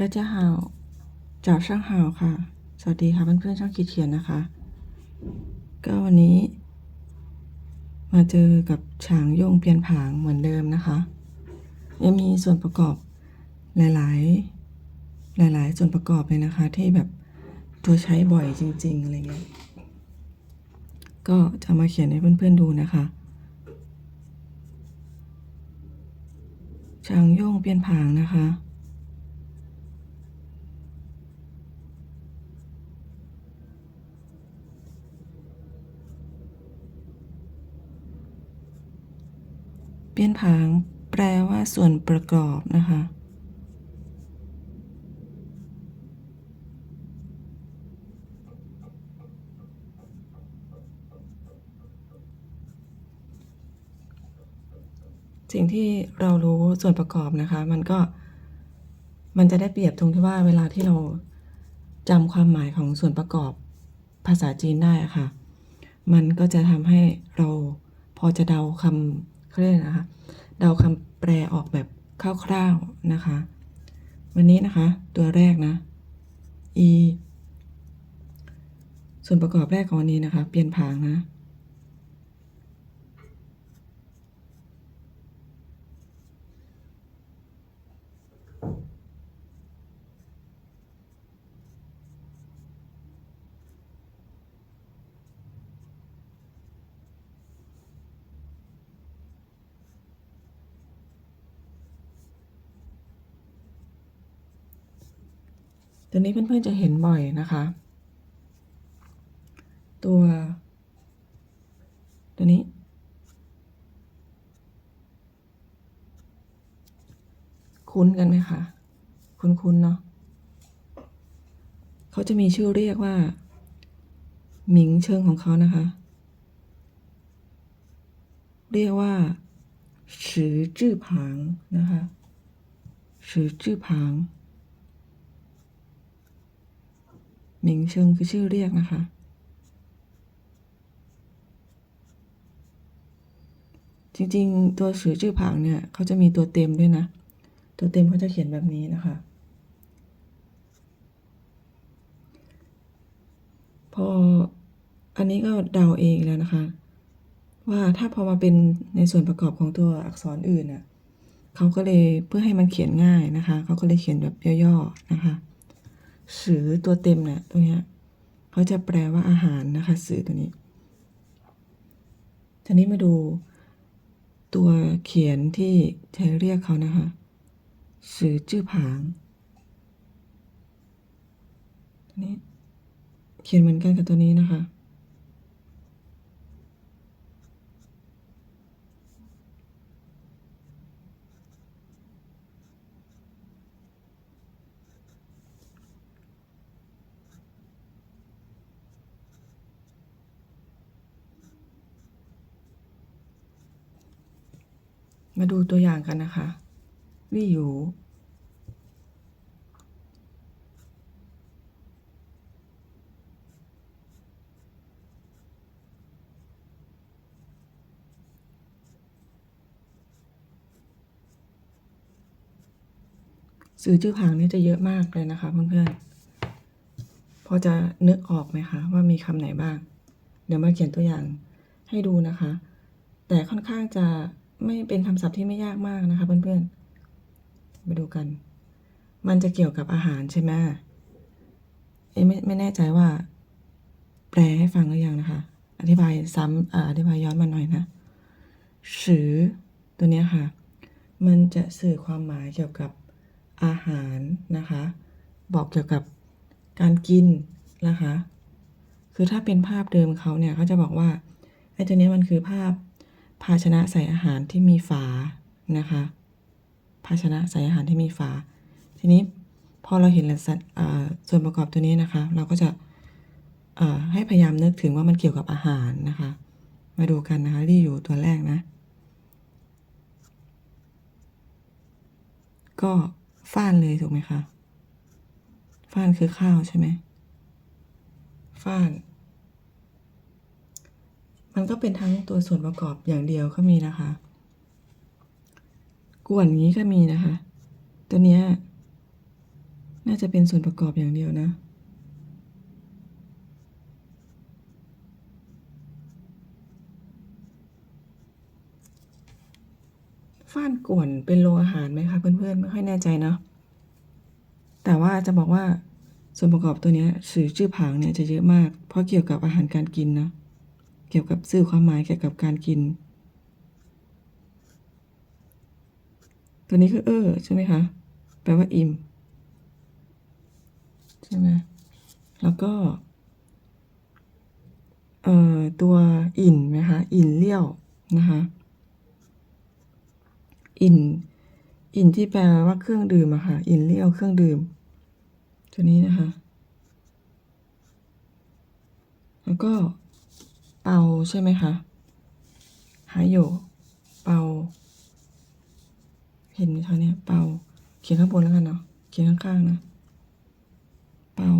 จ้าเจ้าหาวจับช่างหาวค่ะ สวัสดีค่ะเพื่อนๆช่างคิดเขียนนะคะ ก็วันนี้ มาเจอกับฉางโยงเปลี่ยนผางเหมือนเดิมนะคะ ยังมีส่วนประกอบหลาย ๆ หลาย ๆ ส่วนประกอบเลยนะคะ ที่แบบตัวใช้บ่อยจริง ๆ อะไรเงี้ย ก็จะมาเขียนให้เพื่อนๆดูนะคะช่างโยงเปลี่ยนผางนะคะ เปลี่ยนผางแปลว่าส่วนประกอบนะคะ สิ่งที่เรารู้ส่วนประกอบนะคะ มันก็มันจะได้เปรียบตรงที่ว่าเวลาที่เราจำความหมายของส่วนประกอบภาษาจีนได้ะค่ะ มันก็จะทำให้เราพอจะเดาคำ เรียกอะไรนะคะเดาคำแปลออกแบบคร่าวๆนะคะ วันนี้นะคะตัวแรกนะ e ส่วนประกอบแรกของวันนี้นะคะ เปลี่ยนผางนะ ตัวนี้เพื่อนๆจะเห็นบ่อยนะคะ ตัว ตัวนี้ คุ้นกันไหมคะ คุ้นๆเนาะเขาจะมีชื่อเรียกว่า หมิงเชิงของเขานะคะ เรียกว่าสือจื้อผางนะคะสือจื้อผาง หมิงเชิงคือชื่อเรียกนะคะ จริงๆ ตัวสือจื้อผางเนี่ยเขาจะมีตัวเต็มด้วยนะ ตัวเต็มเขาจะเขียนแบบนี้นะคะ พออันนี้ก็เดาเองแล้วนะคะ ว่าถ้าพอมาเป็นในส่วนประกอบของตัวอักษรอื่นน่ะเขาก็เลยเพื่อให้มันเขียนง่ายนะคะ เขาก็เลยเขียนแบบย่อๆนะคะ สือตัวเต็มเนี่ยตัวเนี้ยเขาจะแปลว่าอาหารนะคะ สือตัวนี้ ทีนี้มาดูตัวเขียนที่ใช้เรียกเขานะคะ สือจื้อผางนี้เขียนเหมือนกันกับตัวนี้นะคะ มาดูตัวอย่างกันนะคะลี่หยูสื่อจื้อผางนี่จะเยอะมากเลยนะคะเพื่อนๆ พอจะนึกออกไหมคะว่ามีคำไหนบ้าง เดี๋ยวมาเขียนตัวอย่างให้ดูนะคะ แต่ค่อนข้างจะ ไม่เป็นคำศัพท์ที่ไม่ยากมากนะคะเพื่อนๆ มาดูกัน มันจะเกี่ยวกับอาหารใช่ไหมเอ๊ะไม่ไม่แน่ใจว่า แปลให้ฟังหรือยังนะคะ อธิบายซ้ำออธิบายย้อนมาหน่อยนะสือตัวนี้ค่ะ มันจะสื่อความหมายเกี่ยวกับอาหารนะคะ บอกเกี่ยวกับการกินนะคะ คือถ้าเป็นภาพเดิมเขาเนี่ยเขาจะบอกว่าไอ้ตัวนี้มันคือภาพ ภาชนะใส่อาหารที่มีฝานะคะ ภาชนะใส่อาหารที่มีฝา ทีนี้พอเราเห็นส่วนประกอบตัวนี้นะคะ เราก็จะให้พยายามนึกถึงว่ามันเกี่ยวกับอาหารนะคะ มาดูกันนะคะที่อยู่ตัวแรกนะ ก็ฟ้านเลยถูกไหมคะฟ้านคือข้าวใช่ไหมฟ้าน มันก็เป็นทั้งตัวส่วนประกอบอย่างเดียวก็มีนะคะ กวนนี้ก็มีนะคะ ตัวเนี้ยน่าจะเป็นส่วนประกอบอย่างเดียวนะฟ้านก่วนเป็นโรงอาหารไหมคะเพื่อนๆ ไม่ค่อยแน่ใจเนาะแต่ว่าจะบอกว่าส่วนประกอบตัวนี้สื่อชื่อผางเนี่ยจะเยอะมาก เพราะเกี่ยวกับอาหารการกินเนาะ เกี่ยวกับสื่อความหมายเกี่ยวกับการกิน ตัวนี้คือเออใช่ไหมคะ แปลว่าอิ่ม ใช่ไหมแล้วก็เอ่อตัวอินไหมคะอินเลี้ยวนะคะอินอินที่แปลว่าเครื่องดื่มอะค่ะอินเลี้ยวเครื่องดื่ม ตัวนี้นะคะ แล้วก็ เปาใช่ไหมคะหายโยเปา เห็นไหมคะเนี่ย เปา เขียนข้างบนแล้วกันเนาะ เขียนข้างๆนะ เปา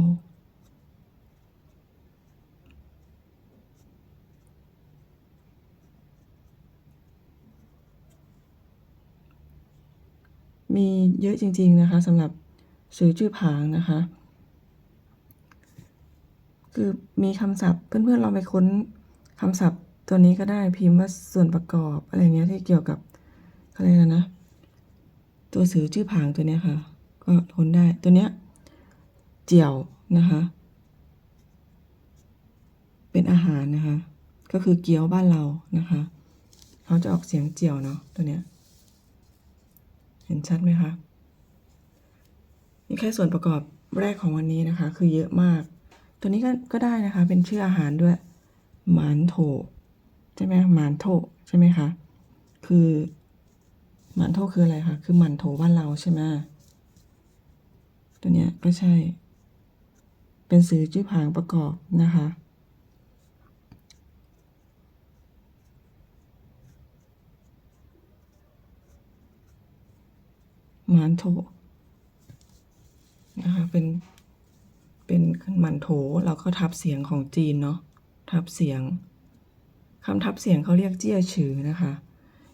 มีเยอะจริง ๆ นะคะสำหรับสื่อชื่อผางนะคะ คือมีคำศัพท์เพื่อนๆลองไปค้น คำศัพท์ตัวนี้ก็ได้พิมพ์ว่าส่วนประกอบอะไรเงี้ยที่เกี่ยวกับอะไรยกนะนะ ตัวสื่อชื่อผางตัวเนี้ยค่ะ ก็ค้นได้ตัวเนี้ยเจียวนะคะ เป็นอาหารนะคะ ก็คือเกี๊ยวบ้านเรานะคะเขาจะออกเสียงเจียวเนาะตัวเนี้ยเห็นชัดไหมคะนี่แค่ส่วนประกอบแรกของวันนี้นะคะ คือเยอะมาก ตัวนี้ก็ก็ได้นะคะ เป็นชื่ออาหารด้วย หมานโถใช่ไหมหมานโถใช่ไหมคะ คือหมานโถคืออะไรคะ คือหมันโถบ้านเราใช่ไหมตัวเนี้ยก็ใช่ เป็นสื่อชื่อผางประกอบนะคะหมานโถนะคะเป็นเป็นหมันโถเราก็ทับเสียงของจีนเนาะ ทับเสียงคำทับเสียงเขาเรียกเจี้ยฉือนะคะ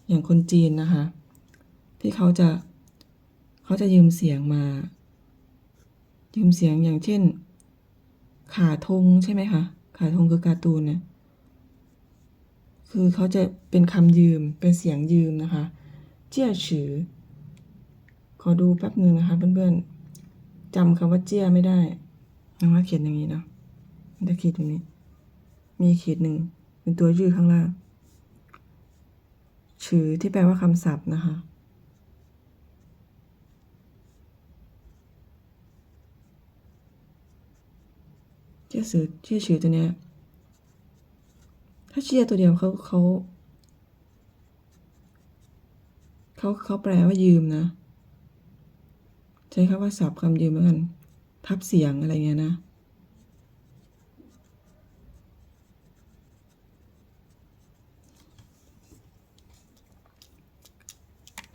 อย่างคนจีนนะคะ ที่เขาจะเขาจะยืมเสียงมา ยืมเสียงอย่างเช่น ขาทงใช่ไหมคะขาทงคือการ์ตูนเนี่ยคือเขาจะเป็นคำยืมเป็นเสียงยืมนะคะ เจี้ยฉือขอดูแป๊บหนึ่งนะคะเพื่อนๆจำคำว่าเจี้ยไม่ได้น้องว่าเขียนอย่างนี้เนาะมันจะขีดตรงนี้ มีขีดหนึ่งเป็นตัวยืดข้างล่างชื่อที่แปลว่าคำศัพท์นะคะเจี้ยสือเจี้ยชื่อตัวเนี้ย ถ้าเชี่ยตัวเดียวเขาเขาเขาเขาแปลว่ายืมนะ ใช้คำว่าสับคำยืมแล้วกัน ทับเสียงอะไรเงี้ยนะ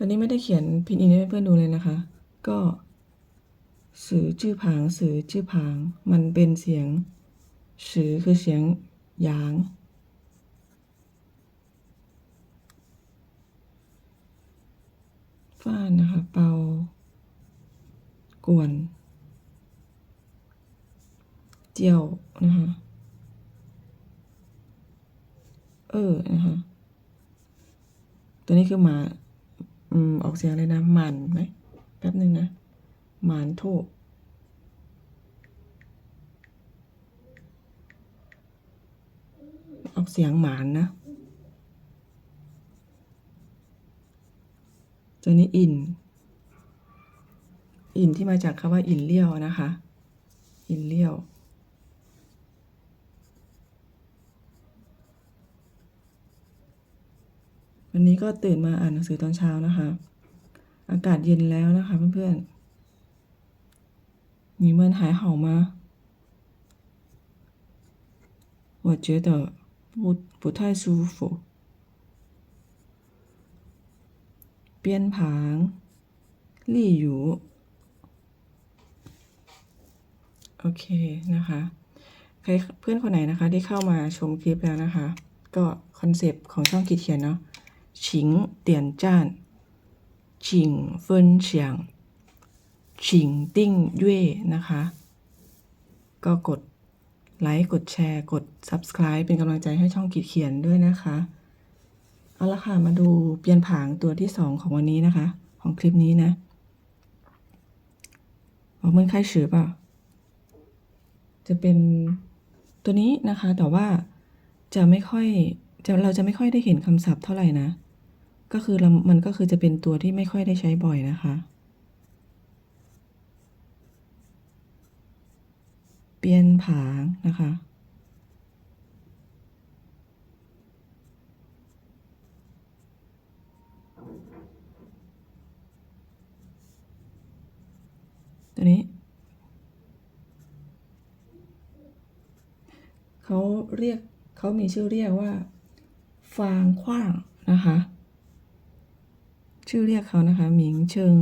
ตอนนี้ไม่ได้เขียนพินอินให้เพื่อนดูเลยนะคะ ก็สื่อชื่อผางสื่อชื่อผาง มันเป็นเสียงสื่อคือเสียงหยาง ฟ้านนะคะ เป่า กวน เจียวนะคะ เออนะคะ ตัวนี้คือหมา อืมออกเสียงเลยนะหมันไหมแป๊บหนึ่งนะหมานโทออกเสียงหมานนะตัวนี้อิน อินที่มาจากคำว่าอินเลี้ยวนะคะ อินเลี้ยว วันนี้ก็ตื่นมาอ่านหนังสือตอนเช้านะคะ อากาศเย็นแล้วนะคะเพื่อนๆ你们还好吗我觉得不不太舒服边旁ลี่หยูโอเคนะคะ ใครเพื่อนคนไหนนะคะที่เข้ามาชมคลิปแล้วนะคะ ก็คอนเซปต์ของช่องคิดเขียนเนาะ ชิงเตียนจ้านชิงเฟินเฉียงชิงติ้งเย่นะคะ ก็กดไลค์ กดแชร์ กด Subscribe เป็นกำลังใจให้ช่องขีดเขียนด้วยนะคะ เอาละค่ะ มาดูเปลี่ยนผางตัวที่สองของวันนี้นะคะ ของคลิปนี้นะออกมัน开始ป่ะ จะเป็นตัวนี้นะคะ แต่ว่าจะไม่ค่อยจะเราจะไม่ค่อยได้เห็นคำศัพท์เท่าไหร่นะ ก็คือมันก็คือจะเป็นตัวที่ไม่ค่อยได้ใช้บ่อยนะคะ เปลี่ยนผางนะคะ ตัวนี้เขาเรียกเขามีชื่อเรียกว่า ฟางขว้างนะคะ ชื่อเรียกเขานะคะ หมิงเชิง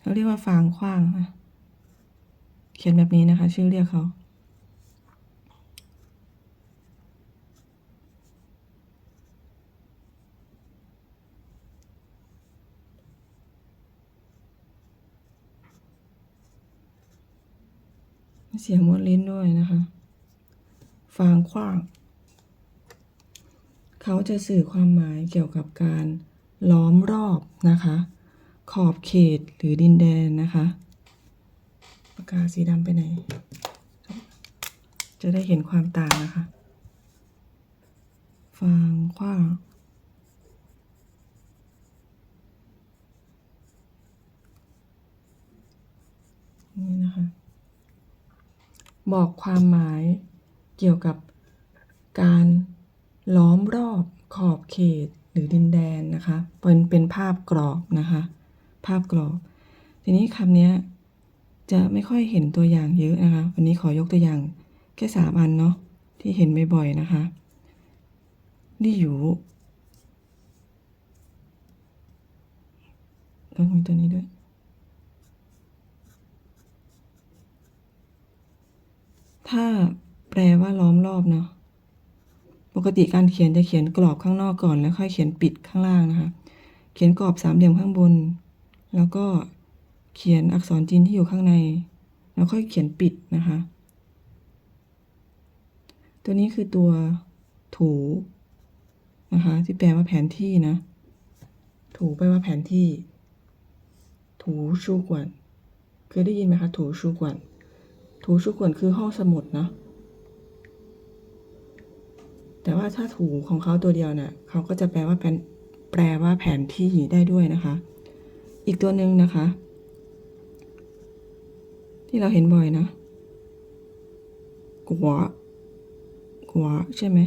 เขาเรียกว่าฟางขว้างนะเขียนแบบนี้นะคะ ชื่อเรียกเขา เสียงมดลิ้นด้วยนะคะฟางขว้าง เขาจะสื่อความหมายเกี่ยวกับการล้อมรอบนะคะ ขอบเขตหรือดินแดนนะคะปากกาสีดำไปไหน จะได้เห็นความต่างนะคะ ฟางขว้าง นี่นะคะ บอกความหมายเกี่ยวกับการล้อมรอบขอบเขตหรือดินแดนนะคะเป็นเป็นภาพกรอบนะคะภาพกรอบ ทีนี้คำนี้จะไม่ค่อยเห็นตัวอย่างเยอะนะคะ วันนี้ขอยกตัวอย่างแค่สามอันเนาะที่เห็นบ่อยๆนะคะลี่อยู่ต้องมีตัวนี้ด้วย ถ้าแปลว่าล้อมรอบเนาะ ปกติการเขียนจะเขียนกรอบข้างนอกก่อนแล้วค่อยเขียนปิดข้างล่างนะคะ เขียนกรอบสามเหลี่ยมข้างบน แล้วก็เขียนอักษรจีนที่อยู่ข้างใน แล้วค่อยเขียนปิดนะคะ ตัวนี้คือตัวถูนะคะที่แปลว่าแผนที่นะ ถูแปลว่าแผนที่ ถูชูกวนเคยได้ยินไหมคะถูชูกวน ถูชูกวนคือห้องสมุดเนาะแต่ว่าถ้าถูของเขาตัวเดียวเนี่ยเขาก็จะแปลว่าเป็นแปลว่าแผนที่ได้ด้วยนะคะ อีกตัวหนึ่งนะคะ ที่เราเห็นบ่อยนะกัวกัวใช่ไหม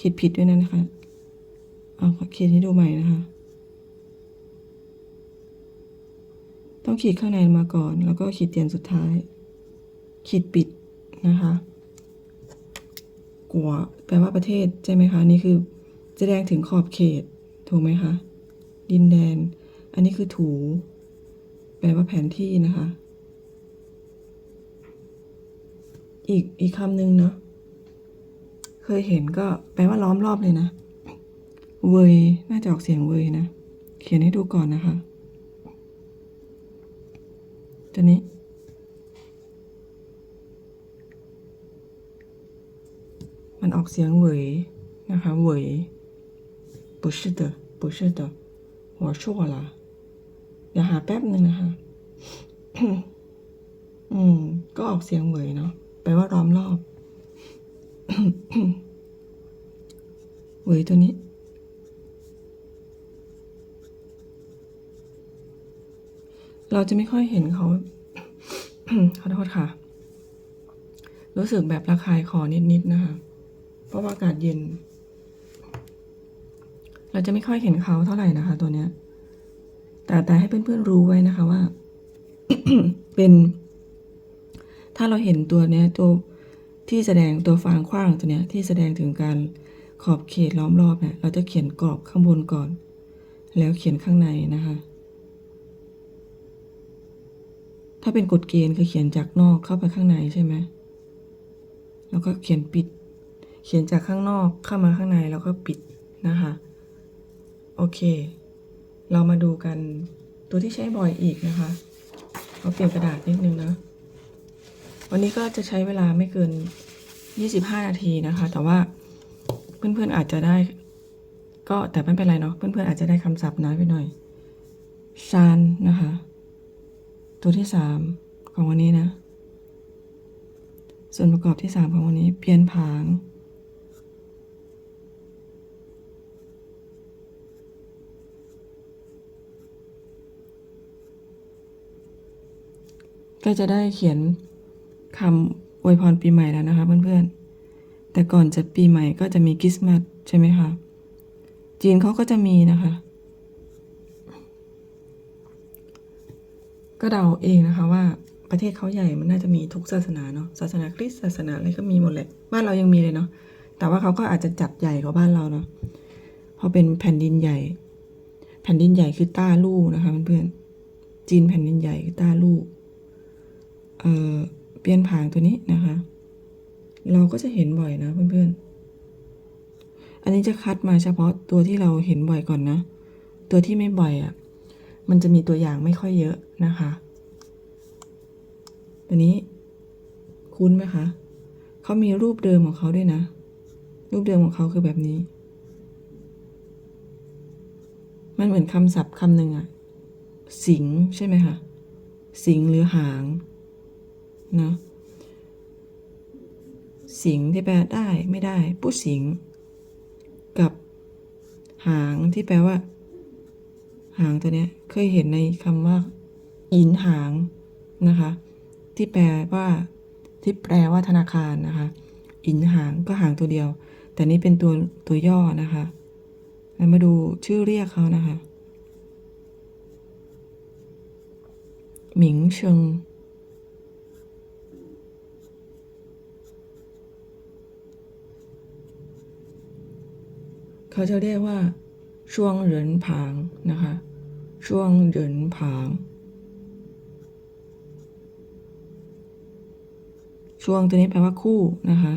คิดผิดด้วยนะนะคะเอาขอขีดให้ดูใหม่นะคะ ต้องขีดข้างในมาก่อน แล้วก็ขีดเตียนสุดท้าย ขีดปิดนะคะกัวแปลว่าประเทศใช่ไหมคะนี่คือแสดงถึงขอบเขตถูกไหมคะดินแดน อันนี้คือถู แปลว่าแผนที่นะคะ อีกอีกคำหนึ่งเนาะเคยเห็นก็แปลว่าล้อมรอบเลยนะเวยน่าจะออกเสียงเวยนะ เขียนให้ดูก่อนนะคะตัวนี้มันออกเสียงเหวยนะคะเหวย不是的不是的我错了เดี๋ยวหาแป๊บหนึ่งนะคะ อืม ก็ออกเสียงเหวยเนาะแปลว่าล้อมรอบ เหวยตัวนี้ เราจะไม่ค่อยเห็นเขา ขอโทษค่ะ รู้สึกแบบระคายคอนิดๆนะคะ เพ ราะว่าอากาศเย็น เราจะไม่ค่อยเห็นเขาเท่าไหร่นะคะ ตัวเนี้ย แต่แต่ให้เพื่อนๆรู้ไว้นะคะว่า เป็น ถ้าเราเห็นตัวเนี้ย ตัวที่แสดงตัวฟางขว้างตัวเนี้ย ที่แสดงถึงการขอบเขตล้อมรอบเนี่ยเราจะเขียนกรอบข้างบนก่อน แล้วเขียนข้างในนะคะ ถ้าเป็นกฎเกณฑ์คือเขียนจากนอกเข้าไปข้างในใช่ไหมแล้วก็เขียนปิด เขียนจากข้างนอกเข้ามาข้างในแล้วก็ปิดนะคะ โอเค เรามาดูกันตัวที่ใช้บ่อยอีกนะคะเอาเปลี่ยนกระดาษนิดนึงนะ วันนี้ก็จะใช้เวลาไม่เกิน 25 นาทีนะคะ แต่ว่าเพื่อนๆอาจจะได้ ก็แต่ไม่เป็นไรเนาะเพื่อนๆอาจจะได้คำศัพท์น้อยไปหน่อยชานนะคะ ตัวที่สามของวันนี้นะ ส่วนประกอบที่สามของวันนี้ เพียนผาง ก็จะได้เขียนคำอวยพรปีใหม่แล้วนะคะเพื่อนๆ แต่ก่อนจะปีใหม่ก็จะมีคริสต์มาสใช่ไหมคะ จีนเขาก็จะมีนะคะ ก็เดาเองนะคะว่าประเทศเขาใหญ่มันน่าจะมีทุกศาสนาเนาะศาสนาคริสต์ศาสนาอะไรก็มีหมดแหละบ้านเรายังมีเลยเนาะแต่ว่าเขาก็อาจจะจัดใหญ่กว่าบ้านเราเนาะเพราะเป็นแผ่นดินใหญ่ แผ่นดินใหญ่คือต้าลู่นะคะเพื่อนๆจีนแผ่นดินใหญ่คือต้าลู่ เปลี่ยนผางตัวนี้นะคะ เราก็จะเห็นบ่อยนะเพื่อนๆ อันนี้จะคัดมาเฉพาะตัวที่เราเห็นบ่อยก่อนนะ ตัวที่ไม่บ่อยอะ่ะ มันจะมีตัวอย่างไม่ค่อยเยอะนะคะ ตัวนี้คุ้นไหมคะ เขามีรูปเดิมของเขาด้วยนะ รูปเดิมของเขาคือแบบนี้ มันเหมือนคำศัพท์คำหนึ่งอะสิงใช่ไหมคะ สิงหรือหาง นะสิงที่แปลได้ไม่ได้ผู้สิง กับหางที่แปลว่า หางตัวเนี้ยเคยเห็นในคำว่าอินหางนะคะ ที่แปลว่าที่แปลว่าธนาคารนะคะอินหางก็หางตัวเดียว แต่นี่เป็นตัวตัวย่อนะคะแล้วมาดูชื่อเรียกเขานะคะหมิงเชิง เขาจะเรียกว่า ช่วงเหรินผางนะคะ ช่วงเหรินผาง ช่วงตัวนี้แปลว่าคู่นะคะ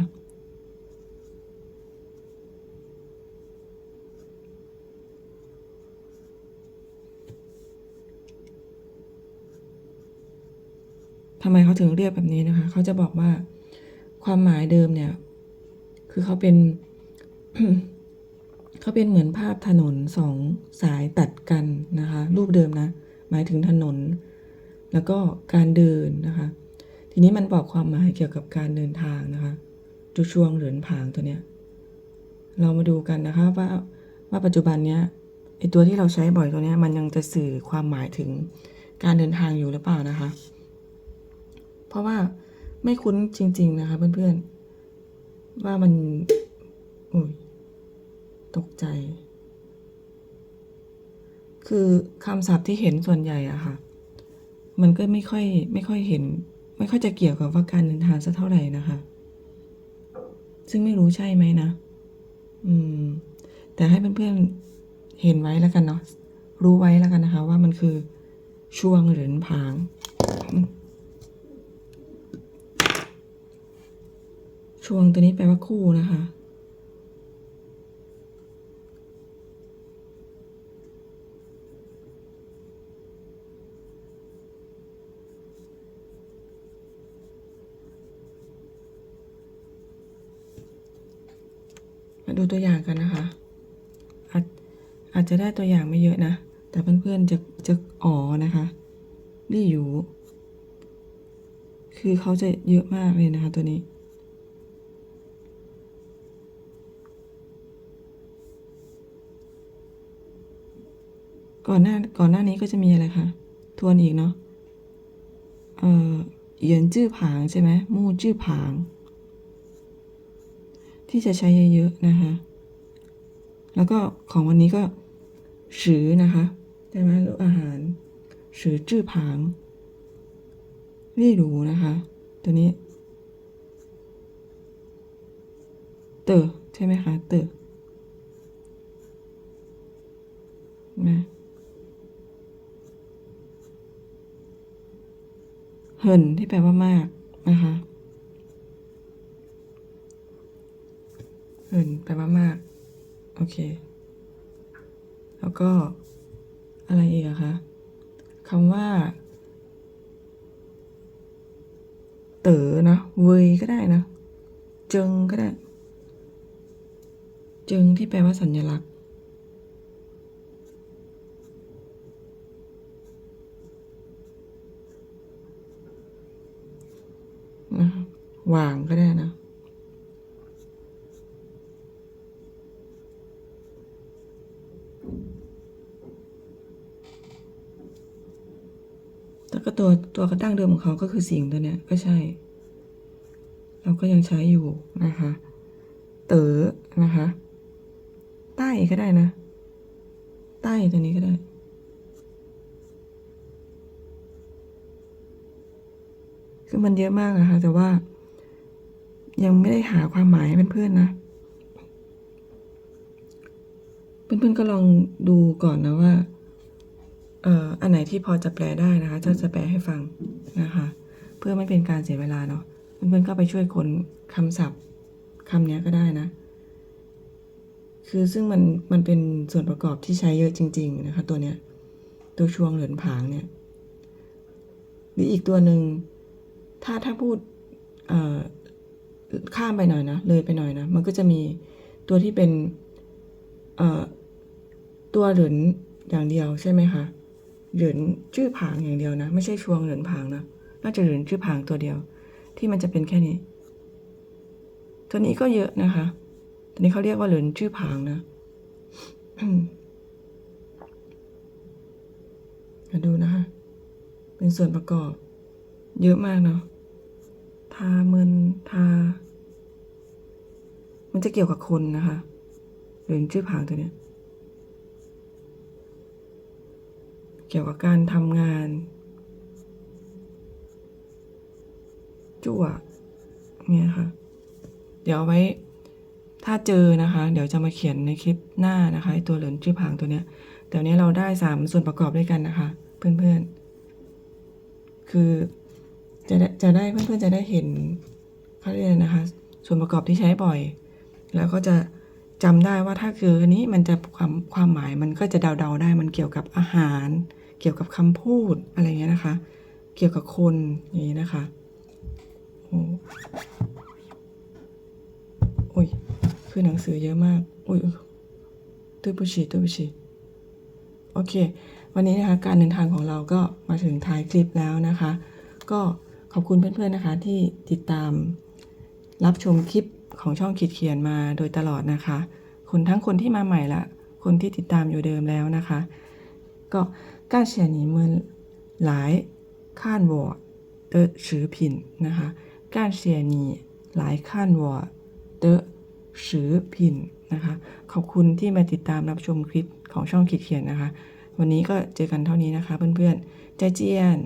ทำไมเขาถึงเรียกแบบนี้นะคะ เขาจะบอกว่าความหมายเดิมเนี่ย คือเขาเป็น เขาเป็นเหมือนภาพถนนสองสายตัดกันนะคะ รูปเดิมนะ หมายถึงถนน แล้วก็การเดินนะคะ ทีนี้มันบอกความหมายเกี่ยวกับการเดินทางนะคะจุช่วงเหรินผางตัวเนี้ยเรามาดูกันนะคะว่าว่าปัจจุบันเนี้ยไอตัวที่เราใช้บ่อยตัวเนี้ยมันยังจะสื่อความหมายถึงการเดินทางอยู่หรือเปล่านะคะ เพราะว่าไม่คุ้นจริง ๆนะคะเพื่อนๆว่ามันโอ้ย ใจ คือคำศัพท์ที่เห็นส่วนใหญ่อะค่ะ มันก็ไม่ค่อยไม่ค่อยเห็น ไม่ค่อยจะเกี่ยวกับว่าการเดินทางสักเท่าไหร่นะคะ ซึ่งไม่รู้ใช่ไหมนะ อืม แต่ให้เพื่อนๆเห็นไว้แล้วกันเนาะ รู้ไว้แล้วกันนะคะ ว่ามันคือช่วงหรินผางช่วงตัวนี้แปลว่าคู่นะคะ ดูตัวอย่างกันนะคะ อาจอาจจะได้ตัวอย่างไม่เยอะนะ แต่เพื่อนๆจะจะอ๋อนะคะรี่อยู่ คือเขาจะเยอะมากเลยนะคะตัวนี้ก่อนหน้าก่อนหน้านี้ก็จะมีอะไรคะทวนอีกเนาะ เอ่อเหยียนจื้อผางใช่ไหมมู่จื้อผาง ที่จะใช้เยอะๆนะคะ แล้วก็ของวันนี้ก็สือนะคะใช่ไหมลูกอาหารสือจื้อผางรี่หรูนะคะ ตัวนี้ เตอใช่ไหมคะ เตอนะเหินที่แปลว่ามากนะคะ เหินแปมากๆ โอเค แล้วก็อะไรอีกอะคะคำว่า เต๋อนะ เวยก็ได้นะ เจิงก็ได้ เจิงที่แปลว่าสัญลักษณ์ นะ วางก็ได้นะ แล้วก็ตัวตัวกระตั้งเดิมของเขาก็คือสิ่งตัวเนี้ยก็ใช่ เราก็ยังใช้อยู่นะคะ เต๋อนะคะ ใต้ก็ได้นะ ใต้ตัวนี้ก็ได้ คือมันเยอะมากนะคะ แต่ว่า ยังไม่ได้หาความหมายให้เพื่อนๆนะ เพื่อนๆก็ลองดูก่อนนะว่า อันไหนที่พอจะแปลได้นะคะเจ้าจะแปลให้ฟังนะคะ เพื่อไม่เป็นการเสียเวลาเนาะเพื่อนๆก็ไปช่วยคนคำศัพท์คำเนี้ยก็ได้นะ คือซึ่งมันมันเป็นส่วนประกอบที่ใช้เยอะจริง ๆ นะคะ ตัวเนี้ยตัวช่วงเหลือนผางเนี่ย หรืออีกตัวหนึ่งถ้าถ้าพูดข้ามไปหน่อยนะเลยไปหน่อยนะ มันก็จะมีตัวที่เป็นตัวเหรินอย่างเดียวใช่ไหมคะ เหรินชื่อผางอย่างเดียวนะ ไม่ใช่ช่วงเหรินผางนะน่าจะเหรินชื่อผางตัวเดียว ที่มันจะเป็นแค่นี้ ตัวนี้ก็เยอะนะคะ ตัวนี้เขาเรียกว่าเหรินชื่อผางนะมาดูนะคะ เป็นส่วนประกอบ เยอะมากเนาะ ทาเมินทา มันจะเกี่ยวกับคนนะคะเหรินชื่อผางตัวเนี้ย เกี่ยวกับการทำงาน จั่วเนี่ยค่ะ เดี๋ยวเอาไว้ถ้าเจอนะคะ เดี๋ยวจะมาเขียนในคลิปหน้านะคะตัวเหลือนชื่อผางตัวเนี้ยเดี๋ยวนี้เราได้สามส่วนประกอบด้วยกันนะคะ เพื่อนๆ คือจะได้จะได้เพื่อนๆจะได้เห็นเขาเรียกนะคะ ส่วนประกอบที่ใช้บ่อย แล้วก็จะจำได้ว่าถ้าคืออันนี้มันจะความความหมายมันก็จะเดาๆได้มันเกี่ยวกับอาหาร เกี่ยวกับคำพูดอะไรเงี้ยนะคะ เกี่ยวกับคนอย่างนี้นะคะโอ้โอ้ยคือหนังสือเยอะมากอุ้ยตุ้ยปุชิตุ้ยปุชิโอเค วันนี้นะคะการเดินทางของเราก็มาถึงท้ายคลิปแล้วนะคะ ก็ขอบคุณเพื่อนๆนะคะที่ติดตามรับชมคลิปของช่องขีดเขียนมาโดยตลอดนะคะ คนทั้งคนที่มาใหม่ละ คนที่ติดตามอยู่เดิมแล้วนะคะ ก็การเฉียหนีมือหลายข้นวอเตอชื่อผินนะคะการเฉียหนีหลายข้นวอเตอชื่อผินนะคะขอบคุณที่มาติดตามรับชมคลิปของช่องขีดเขียนนะคะ วันนี้ก็เจอกันเท่านี้นะคะเพื่อนๆใจเจียน